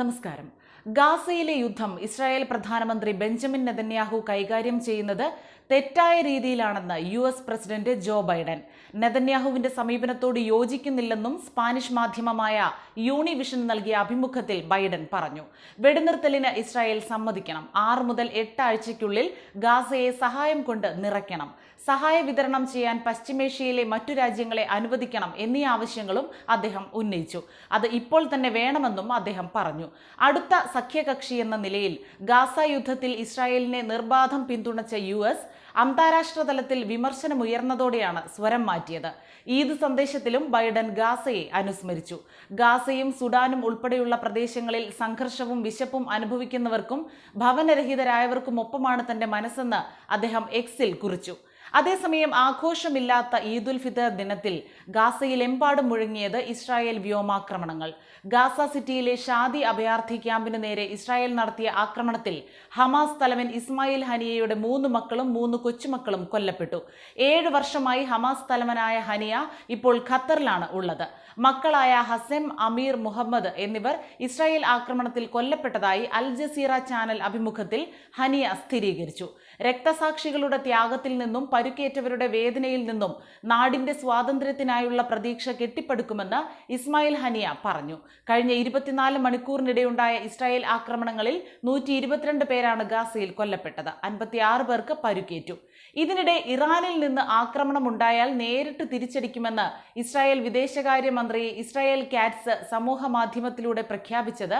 നമസ്കാരം. ഗാസയിലെ യുദ്ധം ഇസ്രായേൽ പ്രധാനമന്ത്രി ബെഞ്ചമിൻ നെതന്യാഹു കൈകാര്യം ചെയ്യുന്നത് തെറ്റായ രീതിയിലാണെന്ന് U S president Joe Biden. നെതന്യാഹുവിന്റെ സമീപനത്തോട് യോജിക്കുന്നില്ലെന്നും സ്പാനിഷ് മാധ്യമമായ യൂണിവിഷൻ നൽകിയ അഭിമുഖത്തിൽ ബൈഡൻ പറഞ്ഞു. വെടിനിർത്തലിന് ഇസ്രായേൽ സമ്മതിക്കണം. ആറ് മുതൽ എട്ട് ആഴ്ചയ്ക്കുള്ളിൽ ഗാസയെ സഹായം കൊണ്ട് നിറയ്ക്കണം. സഹായ വിതരണം ചെയ്യാൻ പശ്ചിമേഷ്യയിലെ മറ്റു രാജ്യങ്ങളെ അനുവദിക്കണം എന്നീ ആവശ്യങ്ങളും അദ്ദേഹം ഉന്നയിച്ചു. അത് ഇപ്പോൾ തന്നെ വേണമെന്നും അദ്ദേഹം പറഞ്ഞു. അടുത്ത സഖ്യകക്ഷി എന്ന നിലയിൽ ഗാസ യുദ്ധത്തിൽ ഇസ്രായേലിനെ നിർബാധം പിന്തുണച്ച യു എസ് അന്താരാഷ്ട്ര തലത്തിൽ വിമർശനമുയർന്നതോടെയാണ് സ്വരം മാറ്റിയത്. ഈദ് സന്ദേശത്തിലും ബൈഡൻ ഗാസയെ അനുസ്മരിച്ചു. ഗാസയും സുഡാനും ഉൾപ്പെടെയുള്ള പ്രദേശങ്ങളിൽ സംഘർഷവും വിശപ്പും അനുഭവിക്കുന്നവർക്കും ഭവനരഹിതരായവർക്കും ഒപ്പമാണ് തന്റെ മനസ്സെന്ന് അദ്ദേഹം എക്സിൽ കുറിച്ചു. അതേസമയം ആഘോഷമില്ലാത്ത ഈദുൽ ഫിത്തർ ദിനത്തിൽ ഗാസയിൽ ഗാസയിലെമ്പാടും മുഴങ്ങിയത് ഇസ്രായേൽ വ്യോമാക്രമണങ്ങൾ. ഗാസ സിറ്റിയിലെ ഷാദി അഭയാർത്ഥി ക്യാമ്പിന് നേരെ ഇസ്രായേൽ നടത്തിയ ആക്രമണത്തിൽ ഹമാസ് തലവൻ ഇസ്മായിൽ ഹനിയയുടെ മൂന്ന് മക്കളും മൂന്ന് കൊച്ചുമക്കളും കൊല്ലപ്പെട്ടു. ഏഴ് വർഷമായി ഹമാസ് തലവനായ ഹനിയ ഇപ്പോൾ ഖത്തറിലാണ് ഉള്ളത്. മക്കളായ ഹസെം അമീർ മുഹമ്മദ് എന്നിവർ ഇസ്രായേൽ ആക്രമണത്തിൽ കൊല്ലപ്പെട്ടതായി അൽ ജസീറ ചാനൽ അഭിമുഖത്തിൽ ഹനിയ സ്ഥിരീകരിച്ചു. രക്തസാക്ഷികളുടെ ത്യാഗത്തിൽ നിന്നും പരുക്കേറ്റവരുടെ വേദനയിൽ നിന്നും നാടിന്റെ സ്വാതന്ത്ര്യത്തിനായുള്ള പ്രതീക്ഷ കെട്ടിപ്പടുക്കുമെന്ന് ഇസ്മായിൽ ഹനിയ പറഞ്ഞു. കഴിഞ്ഞ ഇരുപത്തിനാല് മണിക്കൂറിനിടെയുണ്ടായ ഇസ്രായേൽ ആക്രമണങ്ങളിൽ നൂറ്റി ഇരുപത്തിരണ്ട് പേരാണ് ഗാസയിൽ കൊല്ലപ്പെട്ടത്. അൻപത്തിയാറ് പേർക്ക് പരുക്കേറ്റു. ഇതിനിടെ ഇറാനിൽ നിന്ന് ആക്രമണം ഉണ്ടായാൽ നേരിട്ട് തിരിച്ചടിക്കുമെന്ന് ഇസ്രായേൽ വിദേശകാര്യമന്ത്രി ഇസ്രായേൽ കാറ്റ്സ് സമൂഹ മാധ്യമത്തിലൂടെ പ്രഖ്യാപിച്ചത്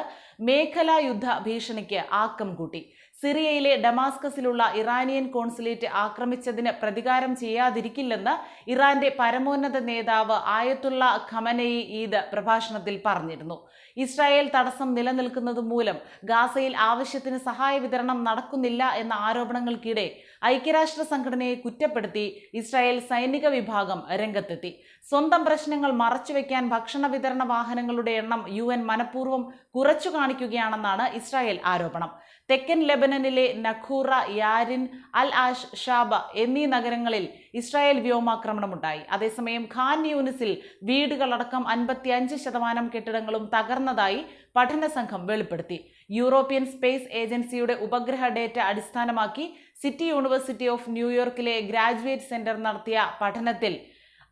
മേഖലാ യുദ്ധ ഭീഷണിക്ക് ആക്കം കൂട്ടി. സിറിയയിലെ ഡമാസ്കസിലുള്ള ഇറാനിയൻ കോൺസുലേറ്റ് ആക്രമിച്ചതിന് പ്രതികാരം ചെയ്യാതിരിക്കില്ലെന്ന് ഇറാന്റെ പരമോന്നത നേതാവ് ആയത്തുള്ള ഖമനയി ഈദ് പ്രഭാഷണത്തിൽ പറഞ്ഞിരുന്നു. ഇസ്രായേൽ തടസ്സം നിലനിൽക്കുന്നത് മൂലം ഗാസയിൽ ആവശ്യത്തിന് സഹായ വിതരണം നടക്കുന്നില്ല എന്ന ആരോപണങ്ങൾക്കിടെ ഐക്യരാഷ്ട്ര സംഘടനയെ കുറ്റപ്പെടുത്തി ഇസ്രായേൽ സൈനിക വിഭാഗം രംഗത്തെത്തി. സ്വന്തം പ്രശ്നങ്ങൾ മറച്ചുവെക്കാൻ ഭക്ഷണ വിതരണ വാഹനങ്ങളുടെ എണ്ണം യു എൻ മനഃപൂർവം കുറച്ചു കാണിക്കുകയാണെന്നാണ് ഇസ്രായേൽ ആരോപണം. തെക്കൻ ലെബനനിലെ നഖൂറ യാരിൻ അൽ ആഷ് ഷാബ എന്നീ നഗരങ്ങളിൽ ഇസ്രായേൽ വ്യോമാക്രമണമുണ്ടായി. അതേസമയം ഖാൻ യൂനിസിൽ വീടുകളടക്കം അൻപത്തിയഞ്ച് ശതമാനം കെട്ടിടങ്ങളും തകർന്നതായി പഠന സംഘം വെളിപ്പെടുത്തി. യൂറോപ്യൻ സ്പേസ് ഏജൻസിയുടെ ഉപഗ്രഹ ഡേറ്റ അടിസ്ഥാനമാക്കി സിറ്റി യൂണിവേഴ്സിറ്റി ഓഫ് ന്യൂയോർക്കിലെ ഗ്രാജുവേറ്റ് സെന്റർ നടത്തിയ പഠനത്തിൽ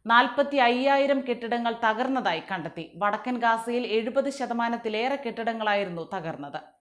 നാൽപ്പത്തി അയ്യായിരം കെട്ടിടങ്ങൾ തകർന്നതായി കണ്ടെത്തി. വടക്കൻ ഗാസയിൽ എഴുപത് ശതമാനത്തിലേറെ കെട്ടിടങ്ങളായിരുന്നു തകർന്നത്.